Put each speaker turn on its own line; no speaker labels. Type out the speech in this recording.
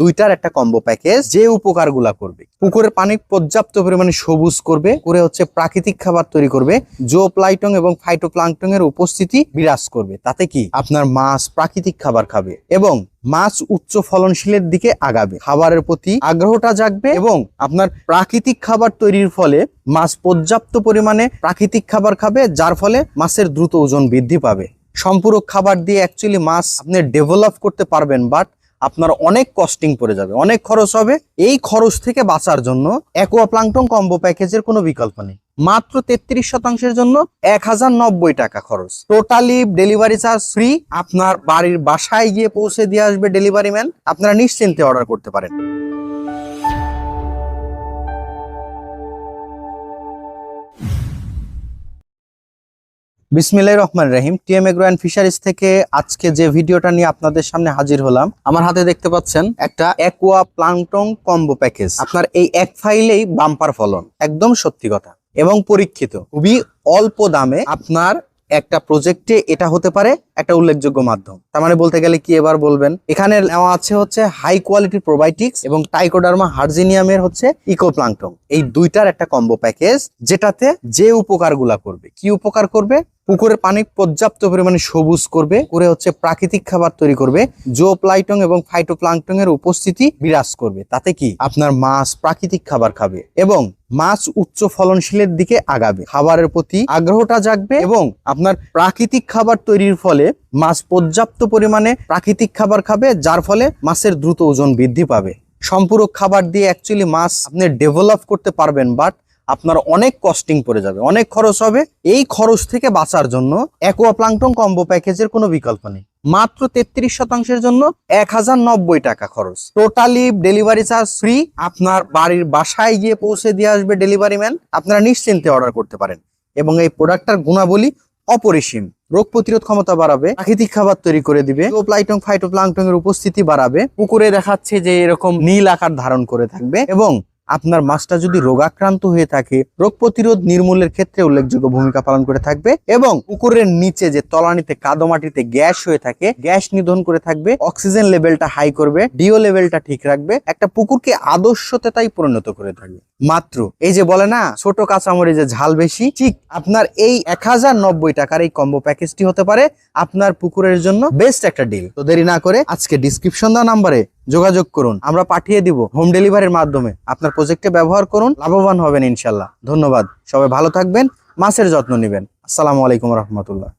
দুইটার একটা combo package যে উপকারগুলা করবে। পুকুরের পানি পর্যাপ্ত পরিমাণে সবুজ করবে করে হচ্ছে প্রাকৃতিক খাবার তৈরি করবে জো প্লাইটং এবং ফাইটোপ্লাঙ্কটং এর উপস্থিতি বিরাজ করবে। তাতে কি? আপনার মাছ প্রাকৃতিক খাবার খাবে এবং মাছ উচ্চ ফলনশীলের দিকে আগাবে। খাবারের প্রতি আগ্রহটা জাগবে এবং আপনার প্রাকৃতিক খাবার তৈরির ফলে মাছ পর্যাপ্ত পরিমাণে প্রাকৃতিক খাবার খাবে, যার ফলে মাছের দ্রুত ওজন বৃদ্ধি পাবে। সম্পূরক খাবার দিয়ে অ্যাকচুয়ালি মাছ আপনি ডেভেলপ করতে পারবেন বাট আপনার অনেক কস্টিং পড়ে যাবে, অনেক খরচ হবে। এই খরচ থেকে বাঁচার জন্য অ্যাকোয়াপ্লাংটন কম্বো প্যাকেজের কোনো বিকল্প নেই। মাত্র তেত্রিশ শতাংশের জন্য এক হাজার নব্বই টাকা খরচ। টোটালি ডেলিভারি চার্জ ফ্রি আপনার বাড়ির বাসায় গিয়ে পৌঁছে দিয়ে আসবে ডেলিভারি ম্যান আপনারা নিশ্চিন্তে অর্ডার করতে পারেন। বিসমিল্লাহ রহমান রহিম। T M agro and fisheries থেকে আজকে যে ভিডিওটা নিয়ে আপনাদের সামনে হাজির হলাম, আমার হাতে দেখতে পাচ্ছেন একটা অ্যাকোয়া প্লাংটন কম্বো প্যাকেজ। আপনার এই এক ফাইলেই বাম্পার ফলন, একদম সত্যি কথা। এবং পরীক্ষিত, খুবই অল্প দামে আপনার একটা প্রজেক্টে এটা হতে পারে একটা উল্লেখযোগ্য মাধ্যম। তার মানে বলতে গেলে কি এবার বলবেন? এখানে নেওয়া আছে হচ্ছে হাই কোয়ালিটি প্রোবায়োটিক্স এবং টাইকোডার্মা হার্জিনিয়ামের হচ্ছে ইকোপ্লাংটন এই দুইটার একটা কম্বো প্যাকেজ যেটাতে যে উপকারগুলা করবে। কি উপকার করবে? পুকুরের পানি পর্যাপ্ত পরিমাণে সবুজ করবে, করে হচ্ছে প্রাকৃতিক খাবার তৈরি করবে জো প্লাইটং এবং ফাইটোপ্লাংটং এর উপস্থিতি বিরাজ করবে। তাতে কি? আপনার মাছ প্রাকৃতিক খাবার খাবে এবং মাছ উচ্চ ফলনশীলের দিকে আগাবে। খাবারের প্রতি আগ্রহটা জাগবে এবং আপনার প্রাকৃতিক খাবার তৈরির ফলে মাছ পর্যাপ্ত পরিমাণে প্রাকৃতিক খাবার খাবে, যার ফলে মাছের দ্রুত ওজন বৃদ্ধি পাবে। সম্পূরক খাবার দিয়ে অ্যাকচুয়ালি মাছ আপনি ডেভেলপ করতে পারবেন বাট আপনার অনেক কস্টিং পড়ে যাবে, অনেক খরচ হবে। এই খরচ থেকে বাঁচার জন্য অ্যাকোয়া প্লাংটন কম্বো প্যাকেজের কোনো বিকল্প নেই। মাত্র তেত্রিশ শতাংশের জন্য এক হাজার নব্বই টাকা খরচ। টোটালি ডেলিভারি চার্জ ফ্রি আপনার বাড়ির বাসায় গিয়ে পৌঁছে দিয়ে আসবে ডেলিভারি ম্যান আপনারা নিশ্চিন্তে অর্ডার করতে পারেন। এবং এই প্রোডাক্টটার গুণাবলী অপরিসীম। রোগ প্রতিরোধ ক্ষমতা বাড়াবে, প্রাকৃতিক খাবার তৈরি করে দিবে প্লাইটং ফাইটোপ্লাংটং এর উপস্থিতি বাড়াবে, পুকুরে দেখাচ্ছে যে এরকম নীল আকার ধারণ করে থাকবে এবং আপনার মাছটা যদি রোগাক্রান্ত হয়ে থাকে, রোগ প্রতিরোধ নির্মূলের ক্ষেত্রে উল্লেখযোগ্য ভূমিকা পালন করে থাকবে এবং পুকুরের নিচে যে তলানিতে কাদো মাটিতে গ্যাস হয়ে থাকে, গ্যাস নিধন করে থাকবে, অক্সিজেন লেভেলটা হাই করবে, ডিও লেভেলটা ঠিক রাখবে, একটা পুকুরকে আদর্শ তেতাই পরিণত করে থাকবে। মাত্র, এই যে বলে না, ছোট কাঁচামরি যে ঝাল বেশি, ঠিক আপনার এই এক হাজার নব্বই টাকার এই কম্বো প্যাকেজটি হতে পারে আপনার পুকুরের জন্য বেস্ট একটা ডিল তো দেরি না করে আজকে ডিসক্রিপশন দেওয়া নাম্বারে যোগাযোগ করুন। আমরা পাঠিয়ে দিব হোম ডেলিভারির মাধ্যমে। আপনার প্রজেক্টে ব্যবহার করুন, লাভবান হবেন ইনশাল্লাহ ধন্যবাদ। সবাই ভালো থাকবেন, মাছের যত্ন নেবেন। আসসালামু আলাইকুম রহমতুল্লাহ।